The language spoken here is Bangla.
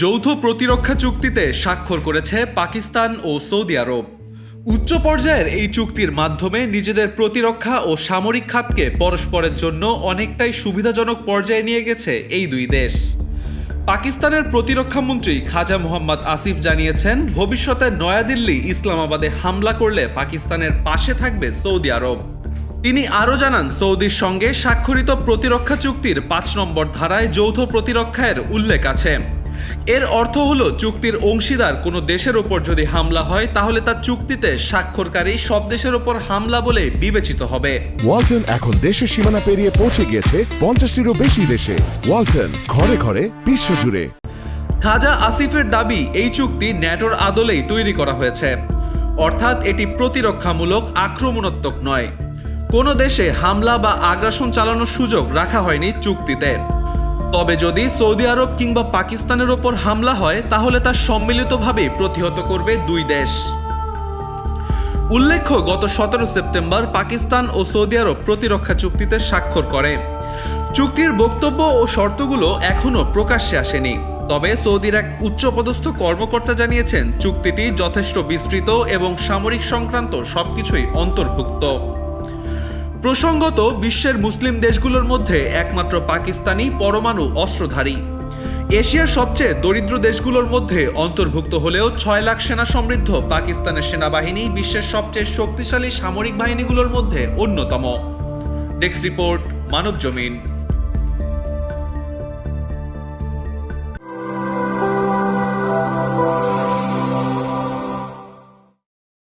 যৌথ প্রতিরক্ষা চুক্তিতে স্বাক্ষর করেছে পাকিস্তান ও সৌদি আরব। উচ্চ পর্যায়ের এই চুক্তির মাধ্যমে নিজেদের প্রতিরক্ষা ও সামরিক খাতকে পরস্পরের জন্য অনেকটাই সুবিধাজনক পর্যায়ে নিয়ে গেছে এই দুই দেশ। পাকিস্তানের প্রতিরক্ষা মন্ত্রী খাজা মোহাম্মদ আসিফ জানিয়েছেন, ভবিষ্যতে নয়াদিল্লি ইসলামাবাদে হামলা করলে পাকিস্তানের পাশে থাকবে সৌদি আরব। তিনি আরও জানান, সৌদির সঙ্গে স্বাক্ষরিত প্রতিরক্ষা চুক্তির পাঁচ নম্বর ধারায় যৌথ প্রতিরক্ষায়ের উল্লেখ আছে। এর অর্থ হলো চুক্তির অংশীদার কোনো দেশের ওপর যদি হামলা হয় তাহলে তার চুক্তিতে স্বাক্ষরকারী সব দেশের ওপর হামলা বলে বিবেচিত হবে। ওয়ালটন এখন দেশের সীমানা পেরিয়ে পৌঁছে গিয়েছে পঞ্চাশটিরও বেশি দেশে। ওয়ালটন ঘরে ঘরে বিশ্বজুড়ে। খাজা আসিফের দাবি এই চুক্তি ন্যাটোর আদলেই তৈরি করা হয়েছে। অর্থাৎ এটি প্রতিরক্ষামূলক আক্রমণাত্মক নয়। কোনো দেশে হামলা বা আগ্রাসন চালানোর সুযোগ রাখা হয়নি চুক্তিতে। তবে যদি সৌদি আরব কিংবা পাকিস্তানের ওপর হামলা হয়, তাহলে তা সম্মিলিতভাবে প্রতিহত করবে দুই দেশ। উল্লেখ্য, গত সতেরো সেপ্টেম্বর পাকিস্তান ও সৌদি আরব প্রতিরক্ষা চুক্তিতে স্বাক্ষর করে। চুক্তির বক্তব্য ও শর্তগুলো এখনও প্রকাশ্যে আসেনি। তবে সৌদির এক উচ্চপদস্থ কর্মকর্তা জানিয়েছেন, চুক্তিটি যথেষ্ট বিস্তৃত এবং সামরিক সংক্রান্ত সবকিছুই অন্তর্ভুক্ত। প্রসঙ্গত, বিশ্বের মুসলিম দেশগুলোর মধ্যে একমাত্র পাকিস্তানি পরমাণু অস্ত্রধারী। এশিয়ার সবচেয়ে দরিদ্র দেশগুলোর মধ্যে অন্তর্ভুক্ত হলেও ছয় লাখ সেনা সমৃদ্ধ পাকিস্তানের সেনাবাহিনী বিশ্বের সবচেয়ে শক্তিশালী সামরিক বাহিনীগুলোর মধ্যে অন্যতম। ডেক্স রিপোর্ট মানব জমিন